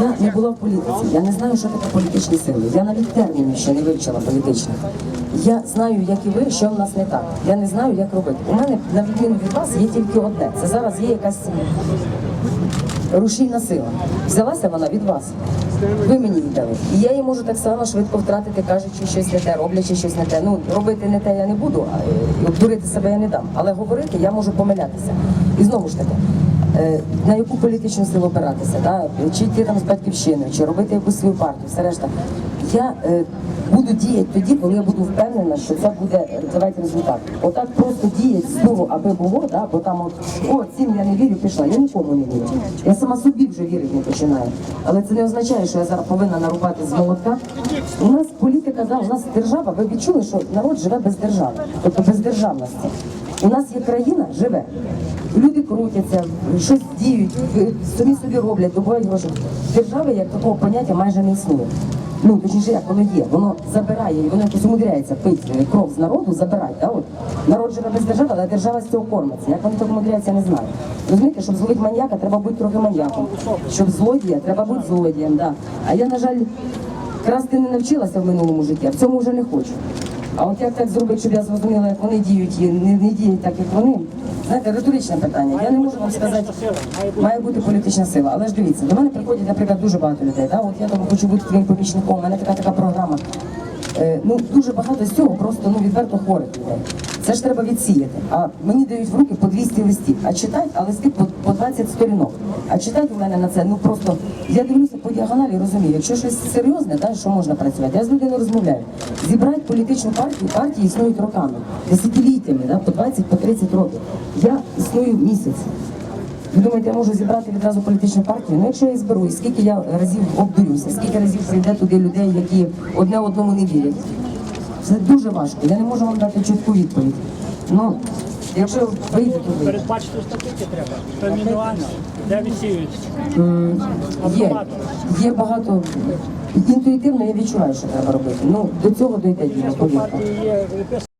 Я не була в політиці, я не знаю, що таке політичні сили. Я навіть термінів ще не вивчила політичних. Я знаю, як і ви, що в нас не так. Я не знаю, як робити. У мене, на відміну від вас, є тільки одне. Це зараз є якась рушійна сила. Взялася вона від вас. Ви мені віддали. І я її можу так само швидко втратити, кажучи щось не те, роблячи щось не те. Ну, робити не те я не буду, а е, обдурити себе я не дам. Але говорити я можу помилятися. І знову ж таки, на яку політичну силу опиратися, да? чи йти там з батьківщиною, чи робити якусь свою партію, все решта. Я е, буду діяти тоді, коли я буду впевнена, що це буде давайте результат. Отак просто діяти з того, аби було, да? бо там от о, цим я не вірю, пішла. Я нікому не вірю. Я сама собі вже вірити не починаю. Але це не означає, що я зараз повинна нарубати з молотка. У нас політика, да, у нас держава. Ви відчули, що народ живе без держави, тобто без державності. У нас є країна, живе. Люди крутяться, щось діють, самі собі роблять, добувають гроші. Держави як такого поняття майже не існує. Ну, точніше, як воно є, воно забирає, і воно якось умудряється пити кров з народу, забирати. Да? От. Народ живе без держави, але держава з цього кормиться. Як вони так умудряються, я не знаю. Розумієте, щоб зловити маньяка, треба бути трохи маньяком. Щоб злодія, треба бути злодієм. Да. А я, на жаль, красти не навчилася в минулому житті, а в цьому вже не хочу. А от як так зробити, щоб я зрозуміла, як вони діють і не, не діють так, як вони. Знаєте, риторичне питання. Я не можу вам сказати, має бути політична сила. Але ж дивіться, до мене приходять, наприклад, дуже багато людей. Да? От я там хочу бути твоїм помічником, у мене така така програма. Е, ну дуже багато з цього просто ну відверто хворих людей. Це ж треба відсіяти. А мені дають в руки по 200 листів. А читать, а листи по, по 20 сторінок. А читати у мене на це, ну просто я дивлюся по діагоналі, розумію, якщо щось серйозне, да, що можна працювати, я з людиною розмовляю. Зібрати політичну партію, партії існують роками, десятиліттями, да, по 20, по 30 років. Я існую місяць. Ви думаєте, я можу зібрати відразу політичну партію? Ну, якщо я зберу, і скільки я разів обдурюся, скільки разів прийде туди людей, які одне одному не вірять. Це дуже важко. Я не можу вам дати чітку відповідь. Ну, якщо вийде, вийде. Передбачити статуті треба. Це індивідуально. Де відсіюється? Є, є багато. Інтуїтивно я відчуваю, що треба робити. Ну, до цього дійде діло, повірте. Партії є